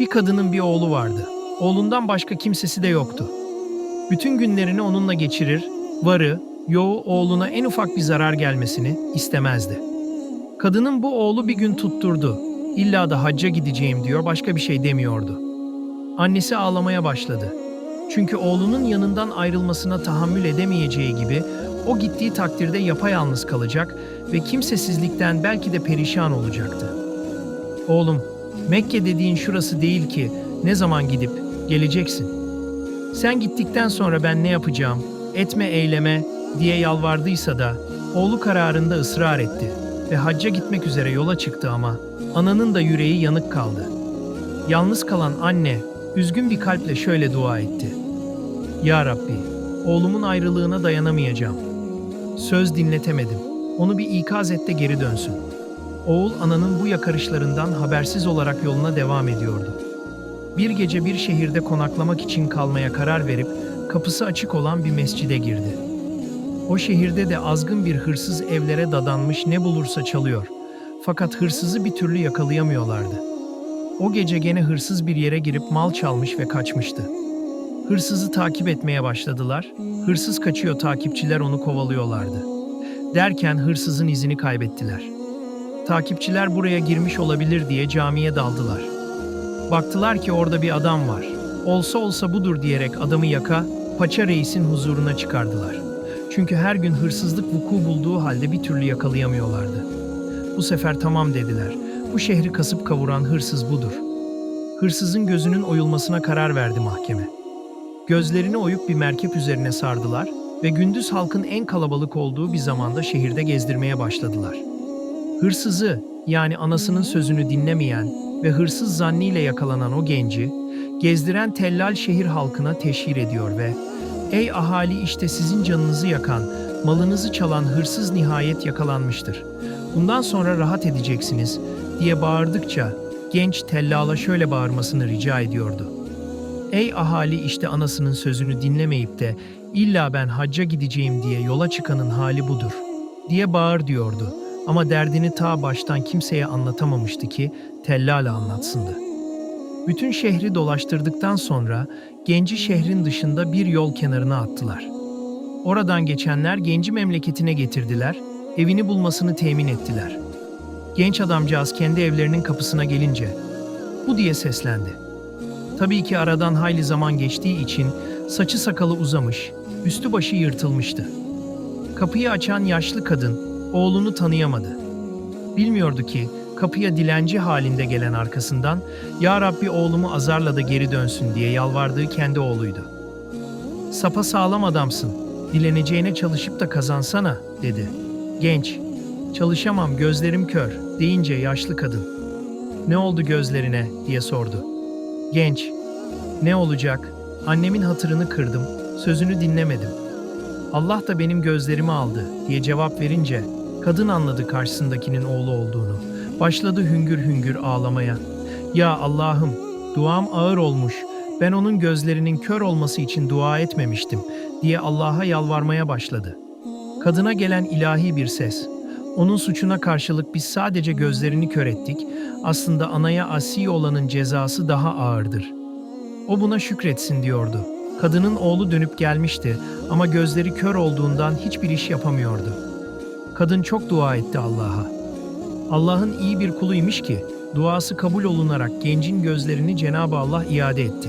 Bir kadının bir oğlu vardı. Oğlundan başka kimsesi de yoktu. Bütün günlerini onunla geçirir, varı, yoğu oğluna en ufak bir zarar gelmesini istemezdi. Kadının bu oğlu bir gün tutturdu. İlla da hacca gideceğim diyor, başka bir şey demiyordu. Annesi ağlamaya başladı. Çünkü oğlunun yanından ayrılmasına tahammül edemeyeceği gibi o gittiği takdirde yapayalnız kalacak ve kimsesizlikten belki de perişan olacaktı. Oğlum, Mekke dediğin şurası değil ki ne zaman gidip geleceksin. Sen gittikten sonra ben ne yapacağım, etme eyleme diye yalvardıysa da oğlu kararında ısrar etti ve hacca gitmek üzere yola çıktı ama ananın da yüreği yanık kaldı. Yalnız kalan anne üzgün bir kalple şöyle dua etti. Ya Rabbi, oğlumun ayrılığına dayanamayacağım. Söz dinletemedim. Onu bir ikaz et de geri dönsün. Oğul ananın bu yakarışlarından habersiz olarak yoluna devam ediyordu. Bir gece bir şehirde konaklamak için kalmaya karar verip kapısı açık olan bir mescide girdi. O şehirde de azgın bir hırsız evlere dadanmış ne bulursa çalıyor. Fakat hırsızı bir türlü yakalayamıyorlardı. O gece gene hırsız bir yere girip mal çalmış ve kaçmıştı. Hırsızı takip etmeye başladılar. Hırsız kaçıyor, takipçiler onu kovalıyorlardı. Derken hırsızın izini kaybettiler. Takipçiler buraya girmiş olabilir diye camiye daldılar. Baktılar ki orada bir adam var. Olsa olsa budur diyerek adamı yaka, Paça Reis'in huzuruna çıkardılar. Çünkü her gün hırsızlık vuku bulduğu halde bir türlü yakalayamıyorlardı. Bu sefer tamam dediler. Bu şehri kasıp kavuran hırsız budur. Hırsızın gözünün oyulmasına karar verdi mahkeme. Gözlerini oyup bir merkep üzerine sardılar ve gündüz halkın en kalabalık olduğu bir zamanda şehirde gezdirmeye başladılar. Hırsızı yani anasının sözünü dinlemeyen ve hırsız zanniyle yakalanan o genci, gezdiren tellal şehir halkına teşhir ediyor ve ''Ey ahali işte sizin canınızı yakan, malınızı çalan hırsız nihayet yakalanmıştır. Bundan sonra rahat edeceksiniz.'' diye bağırdıkça genç tellala şöyle bağırmasını rica ediyordu. Ey ahali işte anasının sözünü dinlemeyip de illa ben hacca gideceğim diye yola çıkanın hali budur diye bağır diyordu. Ama derdini ta baştan kimseye anlatamamıştı ki tellala anlatsındı. Bütün şehri dolaştırdıktan sonra genci şehrin dışında bir yol kenarına attılar. Oradan geçenler genci memleketine getirdiler, evini bulmasını temin ettiler. Genç adamcağız kendi evlerinin kapısına gelince bu diye seslendi. Tabii ki aradan hayli zaman geçtiği için saçı sakalı uzamış, üstü başı yırtılmıştı. Kapıyı açan yaşlı kadın oğlunu tanıyamadı. Bilmiyordu ki kapıya dilenci halinde gelen arkasından ''Ya Rabbi oğlumu azarla da geri dönsün'' diye yalvardığı kendi oğluydu. ''Sapa sağlam adamsın, dileneceğine çalışıp da kazansana'' dedi. Genç, ''Çalışamam gözlerim kör'' deyince yaşlı kadın ''Ne oldu gözlerine?'' diye sordu. Genç, ''Ne olacak? Annemin hatırını kırdım, sözünü dinlemedim. Allah da benim gözlerimi aldı diye cevap verince kadın anladı karşısındakinin oğlu olduğunu. Başladı hüngür hüngür ağlamaya. Ya Allah'ım duam ağır olmuş. Ben onun gözlerinin kör olması için dua etmemiştim diye Allah'a yalvarmaya başladı. Kadına gelen ilahi bir ses. Onun suçuna karşılık biz sadece gözlerini kör ettik. Aslında anaya asi olanın cezası daha ağırdır. O buna şükretsin diyordu. Kadının oğlu dönüp gelmişti ama gözleri kör olduğundan hiçbir iş yapamıyordu. Kadın çok dua etti Allah'a. Allah'ın iyi bir kuluymuş ki duası kabul olunarak gencin gözlerini Cenab-ı Allah iade etti.